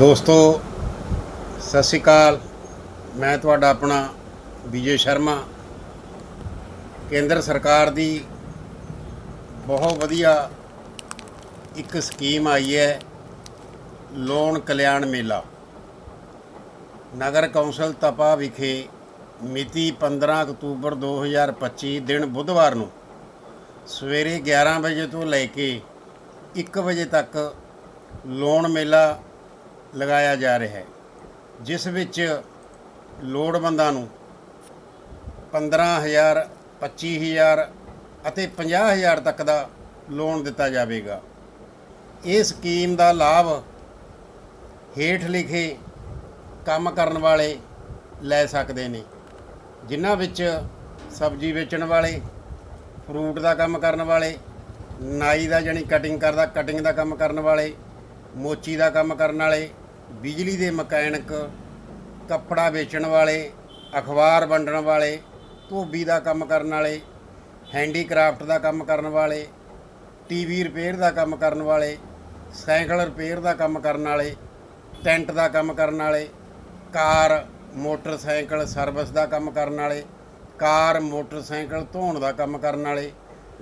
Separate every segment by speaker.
Speaker 1: ਦੋਸਤੋ, ਸਤਿ ਸ਼੍ਰੀ ਅਕਾਲ। ਮੈਂ ਤੁਹਾਡਾ ਆਪਣਾ ਵਿਜੇ ਸ਼ਰਮਾ। ਕੇਂਦਰ ਸਰਕਾਰ ਦੀ ਬਹੁਤ ਵਧੀਆ ਇੱਕ ਸਕੀਮ ਆਈ ਹੈ, ਲੋਨ ਕਲਿਆਣ ਮੇਲਾ। ਨਗਰ ਕੌਂਸਲ ਤਪਾ ਵਿਖੇ ਮਿਤੀ 15 ਅਕਤੂਬਰ 2025 ਦਿਨ ਬੁੱਧਵਾਰ ਨੂੰ ਸਵੇਰੇ 11 ਵਜੇ ਤੋਂ ਲੈ ਕੇ 1 ਵਜੇ ਤੱਕ ਲੋਨ ਮੇਲਾ ਲਗਾਇਆ ਜਾ ਰਿਹਾ ਹੈ, ਜਿਸ ਵਿੱਚ ਲੋੜਵੰਦਾਂ ਨੂੰ 15000 25000 ਅਤੇ 50000 ਤੱਕ ਦਾ ਲੋਨ ਦਿੱਤਾ ਜਾਵੇਗਾ। ਇਹ ਸਕੀਮ ਦਾ ਲਾਭ ਹੇਠ ਲਿਖੇ ਕੰਮ ਕਰਨ ਵਾਲੇ ਲੈ ਸਕਦੇ ਨੇ, ਜਿਨ੍ਹਾਂ ਵਿੱਚ ਸਬਜ਼ੀ ਵੇਚਣ ਵਾਲੇ, ਫਰੂਟ ਦਾ ਕੰਮ ਕਰਨ ਵਾਲੇ, ਨਾਈ ਦਾ ਜਾਨੀ ਕਟਿੰਗ ਕਰਦਾ ਕਟਿੰਗ ਦਾ ਕੰਮ ਕਰਨ ਵਾਲੇ, ਮੋਚੀ ਦਾ ਕੰਮ ਕਰਨ ਵਾਲੇ ਬਿਜਲੀ ਦੇ ਮਕੈਨਿਕ, ਕੱਪੜਾ ਵੇਚਣ ਵਾਲੇ, ਅਖਬਾਰ ਵੰਡਣ ਵਾਲੇ, ਧੋਬੀ ਦਾ ਕੰਮ ਕਰਨ ਵਾਲੇ, ਹੈਂਡੀਕ੍ਰਾਫਟ ਦਾ ਕੰਮ ਕਰਨ ਵਾਲੇ, ਟੀਵੀ ਰਿਪੇਅਰ ਦਾ ਕੰਮ ਕਰਨ ਵਾਲੇ, ਸਾਈਕਲ ਰਿਪੇਅਰ ਦਾ ਕੰਮ ਕਰਨ ਵਾਲੇ, ਟੈਂਟ ਦਾ ਕੰਮ ਕਰਨ ਵਾਲੇ, ਕਾਰ, ਮੋਟਰਸਾਈਕਲ ਸਰਵਿਸ ਦਾ ਕੰਮ ਕਰਨ ਵਾਲੇ, ਕਾਰ, ਮੋਟਰਸਾਈਕਲ ਧੋਣ ਦਾ ਕੰਮ ਕਰਨ ਵਾਲੇ,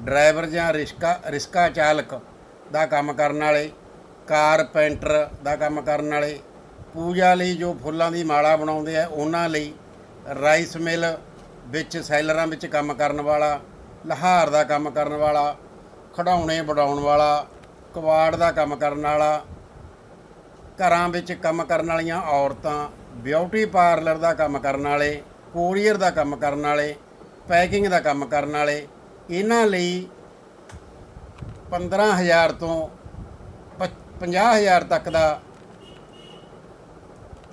Speaker 1: ਡਰਾਈਵਰ ਜਾਂ ਰਿਸਕਾ ਰਿਸਕਾ ਚਾਲਕ ਦਾ ਕੰਮ ਕਰਨ ਵਾਲੇ ਕਾਰਪੈਂਟਰ ਦਾ ਕੰਮ ਕਰਨ ਵਾਲੇ, ਪੂਜਾ ਲਈ ਜੋ ਫੁੱਲਾਂ ਦੀ ਮਾਲਾ ਬਣਾਉਂਦੇ ਆ, ਉਹਨਾਂ ਲਈ ਰਾਈਸ ਮਿਲ ਵਿੱਚ, ਸੈਲਰਾਂ ਵਿੱਚ ਕੰਮ ਕਰਨ ਵਾਲਾ, ਲਹਾਰ ਦਾ ਕੰਮ ਕਰਨ ਵਾਲਾ ਖਡਾਉਣੇ ਵਡਾਉਣ ਵਾਲਾ ਕਵਾੜ ਦਾ ਕੰਮ ਕਰਨ ਵਾਲਾ, ਘਰਾਂ ਵਿੱਚ ਕੰਮ ਕਰਨ ਵਾਲੀਆਂ ਔਰਤਾਂ, ਬਿਊਟੀ ਪਾਰਲਰ ਦਾ ਕੰਮ ਕਰਨ ਵਾਲੇ, ਕੋਰੀਅਰ ਦਾ ਕੰਮ ਕਰਨ ਵਾਲੇ, ਪੈਕਿੰਗ ਦਾ ਕੰਮ ਕਰਨ ਵਾਲੇ, ਇਹਨਾਂ ਲਈ 15000 ਤੋਂ 50000 ਤੱਕ ਦਾ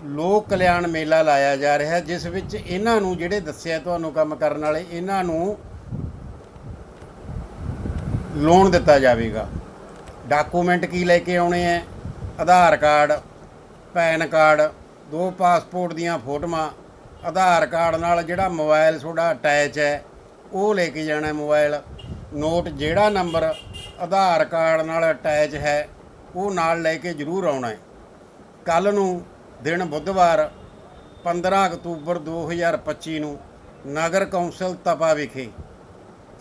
Speaker 1: ਲੋਕ ਕਲਿਆਣ ਮੇਲਾ ਲਾਇਆ ਜਾ ਰਿਹਾ, ਜਿਸ ਵਿੱਚ ਇਹਨਾਂ ਨੂੰ ਜਿਹੜੇ ਦੱਸਿਆ ਤੁਹਾਨੂੰ ਕੰਮ ਕਰਨ ਵਾਲੇ, ਇਹਨਾਂ ਨੂੰ ਲੋਨ ਦਿੱਤਾ ਜਾਵੇਗਾ। ਡਾਕੂਮੈਂਟ ਕੀ ਲੈ ਕੇ ਆਉਣੇ ਹੈ ਆਧਾਰ ਕਾਰਡ, ਪੈਨ ਕਾਰਡ, ਦੋ ਪਾਸਪੋਰਟ ਦੀਆਂ ਫੋਟੋਆਂ, ਆਧਾਰ ਕਾਰਡ ਨਾਲ ਜਿਹੜਾ ਮੋਬਾਈਲ ਤੁਹਾਡਾ ਅਟੈਚ ਹੈ ਉਹ ਲੈ ਕੇ ਜਾਣਾ ਹੈ ਮੋਬਾਈਲ। ਨੋਟ ਜਿਹੜਾ ਨੰਬਰ ਆਧਾਰ ਕਾਰਡ ਨਾਲ ਅਟੈਚ ਹੈ ਉਹ ਨਾਲ ਲੈ ਕੇ ਜ਼ਰੂਰ ਆਉਣਾ ਹੈ। ਕੱਲ ਨੂੰ ਦਿਨ ਬੁੱਧਵਾਰ 15 ਅਕਤੂਬਰ 2025 ਨੂੰ ਨਗਰ ਕੌਂਸਲ ਤਪਾ ਵਿਖੇ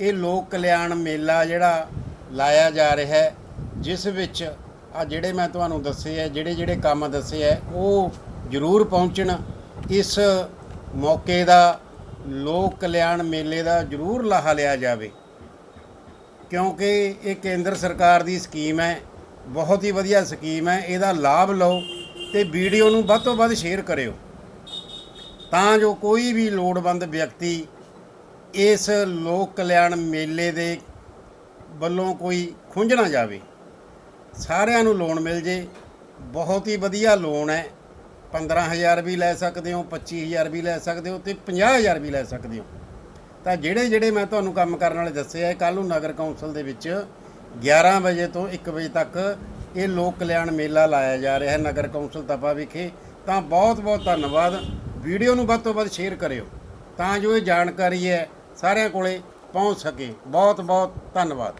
Speaker 1: ਇਹ ਲੋਕ ਕਲਿਆਣ ਮੇਲਾ ਜਿਹੜਾ ਲਾਇਆ ਜਾ ਰਿਹਾ ਹੈ, ਜਿਸ ਵਿੱਚ ਆ ਜਿਹੜੇ ਮੈਂ ਤੁਹਾਨੂੰ ਦੱਸੇ ਹੈ, ਜਿਹੜੇ ਜਿਹੜੇ ਕੰਮ ਦੱਸੇ ਹੈ, ਉਹ ਜ਼ਰੂਰ ਪਹੁੰਚਣ। ਇਸ ਮੌਕੇ ਦਾ ਲੋਕ ਕਲਿਆਣ ਮੇਲੇ ਦਾ ਜ਼ਰੂਰ ਲਾਹਾ ਲਿਆ ਜਾਵੇ। ਕਿਉਂਕਿ ਇਹ ਕੇਂਦਰ ਸਰਕਾਰ ਦੀ ਸਕੀਮ ਹੈ ਬਹੁਤ ਹੀ ਵਧੀਆ ਸਕੀਮ ਹੈ, ਇਹਦਾ ਲਾਭ ਲਓ ਤੇ ਵੀਡੀਓ ਨੂੰ ਵੱਧ ਤੋਂ ਵੱਧ ਸ਼ੇਅਰ ਕਰਿਓ। ਤਾਂ ਜੋ ਕੋਈ ਵੀ ਲੋੜਵੰਦ ਵਿਅਕਤੀ ਇਸ ਲੋਕ ਕਲਿਆਣ ਮੇਲੇ ਦੇ ਵੱਲੋਂ ਕੋਈ ਖੁੰਝ ਨਾ ਜਾਵੇ। ਸਾਰਿਆਂ ਨੂੰ ਲੋਨ ਮਿਲ ਜੇ, ਬਹੁਤ ਹੀ ਵਧੀਆ ਲੋਨ ਹੈ। 15000 ਵੀ ਲੈ ਸਕਦੇ ਹੋ 25000 ਵੀ ਲੈ ਸਕਦੇ ਹੋ ਤੇ 50000 ਵੀ ਲੈ ਸਕਦੇ ਹੋ। ਤਾਂ ਜਿਹੜੇ ਜਿਹੜੇ ਮੈਂ ਤੁਹਾਨੂੰ ਕੰਮ ਕਰਨ ਵਾਲੇ ਦੱਸੇ ਆ ਕੱਲ ਨੂੰ ਨਗਰ ਕੌਂਸਲ ਦੇ ਵਿੱਚ 11 ਵਜੇ ਤੋਂ 1 ਵਜੇ ਤੱਕ ਇਹ ਲੋਕ ਕਲਿਆਣ ਮੇਲਾ ਲਾਇਆ ਜਾ ਰਿਹਾ ਹੈ ਨਗਰ ਕੌਂਸਲ ਤਪਾ ਵਿਖੇ। ਤਾਂ ਬਹੁਤ ਬਹੁਤ ਧੰਨਵਾਦ। ਵੀਡੀਓ ਨੂੰ ਵੱਧ ਤੋਂ ਵੱਧ ਸ਼ੇਅਰ ਕਰਿਓ ਤਾਂ ਜੋ ਇਹ ਜਾਣਕਾਰੀ ਹੈ ਸਾਰਿਆਂ ਕੋਲੇ ਪਹੁੰਚ ਸਕੇ। ਬਹੁਤ ਬਹੁਤ ਧੰਨਵਾਦ।